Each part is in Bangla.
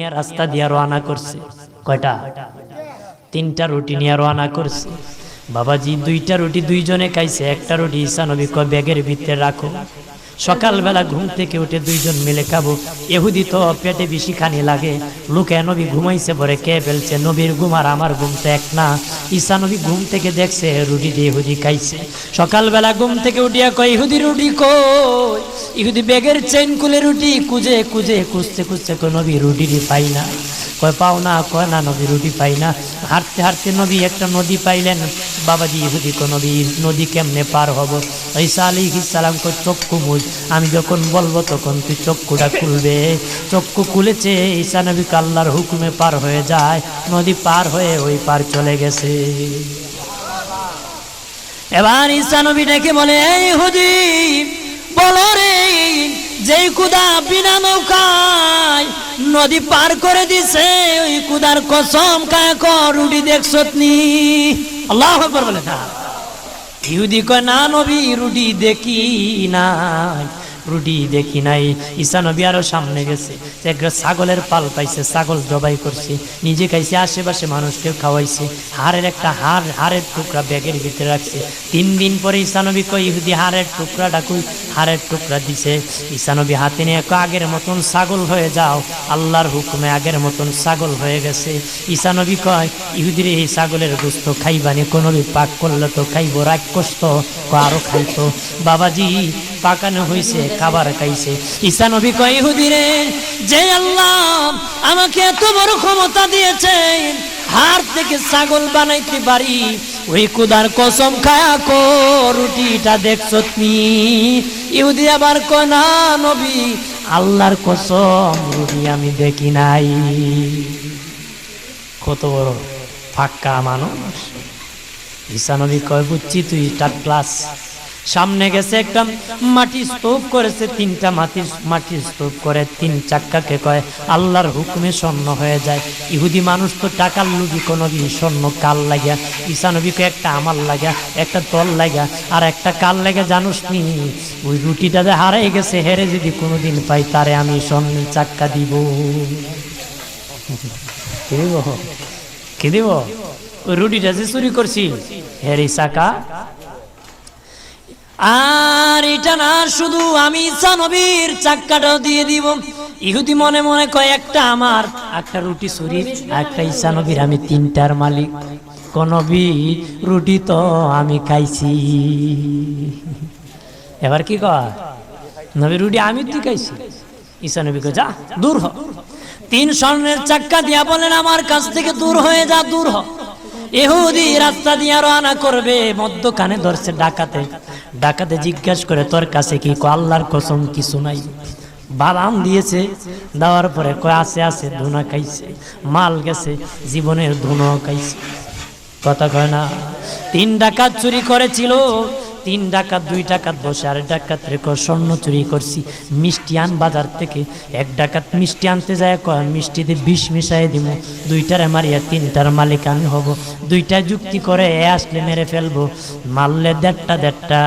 রাস্তা দিয়ে রওনা করছে। কয়টা? তিনটা রুটি নিয়ে রওনা করছে। বাবাজি, দুইটা রুটি দুইজনে খাইছে, একটা রুটি ঈসা নবী ব্যাগের ভিতরে রাখো। সকালবেলা ঘুম থেকে উঠে দুইজন মিলে খাব এহুদি তো পেটে বেশি খানি লাগে। লোকে নবী ঘুমাইছে পরে কে ফেলছে? নবীর ঘুম আর আমার ঘুম তো এক না। ঈসা নবী ঘুম থেকে দেখছে, রুটি দিয়ে ইহুদি খাইছে। সকালবেলা ঘুম থেকে উঠিয়া কয়, ইহুদি, রুটি কই? ইহুদি ব্যাগের চেন কুলে রুটি কুজে কুজে খুঁজতে খুঁজতে কয়, নবী, রুটি পাই না। কয়, পাও না। কয়, না, নবী, রুটি পাই না। হাঁটতে হাঁটতে নবী একটা নদী পাইলেন। বাবাজি ইহুদি কো নবী, নদী কেমনে পার হব? ঈসা আলী সালাম কো চক্ষু মুজ। আমি যখন বলব তখন তুই চক্ষুটা খুলবে। চক্ষু খুলেছে, ঈসা নবী কাল্লার হুকুমে পার হয়ে যায়। নদী পার হয়ে ওই পার চলে গেছে। এবার ঈসা নবী ডেকে বলে, এই হুদি বলো রে, যেই কুদা বিনা নৌকায় নদী পার করে দিছে, ওই কুদার কসম কায় কর, রুটি দেখছত নি? আল্লাহ বলে না। ইহুদি কয় না নবী রুটি দেখি নাই। রুটি দেখি নাই। ঈসা নবী আরও সামনে গেছে। একটা ছাগলের পাল পাইছে, ছাগল জবাই করছে। নিজে খাইছে, আশেপাশে মানুষকে খাওয়াইছে। হাড়ের একটা হাড়, হাড়ের টুকরা ব্যাগের ভিতরে রাখছে। তিন দিন পরে ঈসা নবী কই ইহুদি, হাড়ের টুকরাটা কই হাড়ের টুকরা দিছে। ঈসা নবী হাতে নিয়ে আগের মতন ছাগল হয়ে যাও। আল্লাহর হুকুমে আগের মতন ছাগল হয়ে গেছে। ঈসা নবী কয়, ইহুদির এই ছাগলের গোস্ত খাইবানি কোনো পাক করলে তো খাইব রাগ কষ্ট আরও খাইতো। বাবাজি পাকানো হইছে, খাবার খাইছে। ঈসা নবী কয় যে আল্লাহ আমাকে এত বড় ক্ষমতা দিয়েছে, হাড় থেকে ছাগল বানাইতে পারি, ওই কুদার কসম খায়া কো, রুটিটা দেখছ তুমি? ইহুদি আবার কয়, না নবী, আল্লাহর কসম, রুটি আমি দেখি নাই। কত বড় ফাক্কা মানুষ। ঈসা নবী কয়, বুঝছি তুই, তার ক্লাস সামনে গেছে একটা মাটি স্তূপ করেছে, তিনটা মাটির মাটির স্তূপ করে তিন চাক্কাকে কয়, আল্লাহর হুকুমে স্বর্ণ হয়ে যায়। ইহুদি মানুষ তো টাকার লুবি কোনো স্বর্ণ কাল লাগিয়া, ঈসা নবীকে একটা আমার লাগা একটা তল লাগা আর একটা কাল লাগা জানুস নি, ওই রুটিটা যে হারাই গেছে, হেরে যদি কোনোদিন পাই, তারে আমি স্বর্ণের চাক্কা দিব। কি দিব ওই রুটিটা যে চুরি করছি, হেরি চাকা আর এটা না, শুধু আমি ঈসা নবীর চাক্কাটাও দিয়ে দিব। ইহুদি মনে মনে কয়, একটা আমার, একটা রুটি চুরি একটা ঈসা নবীর, আমি তিনটার মালিক। কোন রুটি তো আমি খাইছি। এবার কি কয়? নবী, রুটি আমি তুই খাইছি। ঈসা নবী কয়, যা, দূর হ। তিন স্বর্ণের চাক্কা দিয়া বলেন, আমার কাছ থেকে দূর হয়ে যা, দূর হ। এহুদি রাস্তা দিয়ে রওনা করবে মধ্য কানে ধরছে ডাকাতে। ডাকাতে জিজ্ঞাসা করে, তোর কাছে কি আল্লাহর কসম কিছু নাই। বাদাম দিয়েছে, দেওয়ার পরে কয় আসে আছে, ধুনা খাইছে, মাল গেছে, জীবনের ধুনো খাইছে। কথা কয় না, তিন ডাকাত চুরি করেছিল তিন ডাকাত, দুই ডাকাত বসে, আর ডাকাত রেখো স্বর্ণ চুরি করছি। মিষ্টি আন বাজার থেকে, এক ডাকাত মিষ্টি আনতে যায়, কয়, মিষ্টিতে বিষ মিশাই দিব দুইটারে মারিয়া তিনটার মালিক আমি হব। দুইটা যুক্তি করে, এ আসলে মেরে ফেলব। মারলে দেড়টা দেড়টা,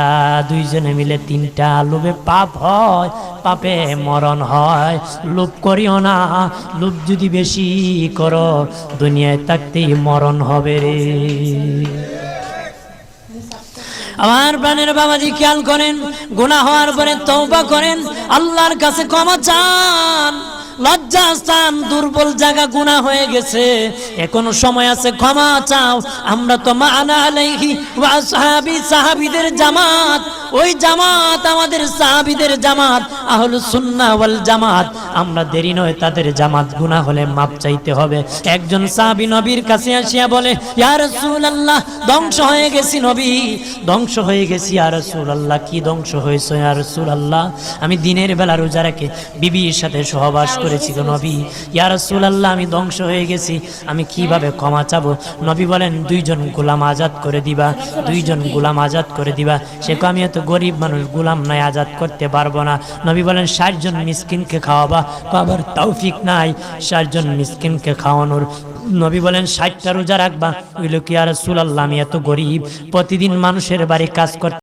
দুইজনে মিলে তিনটা। লোভে পাপ হয়, পাপে মরণ হয়। লোভ করিও না, লোভ যদি বেশি করো, দুনিয়ায় থাকতেই মরণ হবে রে। আমার প্রাণের বাবাজি খেয়াল করেন গুণা হওয়ার পরে তৌবা করেন আল্লাহর কাছে ক্ষমা চান। দুর্বল জায়গা গুণা হয়ে গেছে। সময় আছে, ক্ষমা চাও। আমরা তো জামাত। ওই জামাত আমাদের জামাত, আহলু জামাত। আমরা দেরি নয়, তাদের জামাত গুনাহ হলে মাপ চাইতে হবে। একজন সাহাবী নবীর কাছে আসিয়া বলে, ইয়া ধ্বংস হয়ে গেছি নবী। ধ্বংস হয়ে গেছি, ইয়া রাসূলুল্লাহ, কি ধ্বংস হয়েছে, ইয়া রাসূলুল্লাহ? আমি দিনের বেলা রোজা রেখে বিবির সাথে সহবাস করেছি গো নবী। ইয়া রাসূলুল্লাহ, আমি ধ্বংস হয়ে গেছি। আমি কীভাবে ক্ষমা চাবো? নবী বলেন, দুইজন গোলাম আজাদ করে দিবা, দুইজন গোলাম আজাদ করে দিবা। সে কো আমি এত গরিব মানুষ, গোলাম নাই, আজাদ করতে পারব না। নবী বলেন, ষাট জন মিসকিনকে খাওয়াবা কো আবার তৌফিক নাই। ষাট জন মিসকিনকে খাওয়ানোর নবী বলেন, ষাটটা রোজা রাখবা? ওই লোক আর সুলাল্লাহ আমি এত গরিব। প্রতিদিন মানুষের বাড়ি কাজ করতে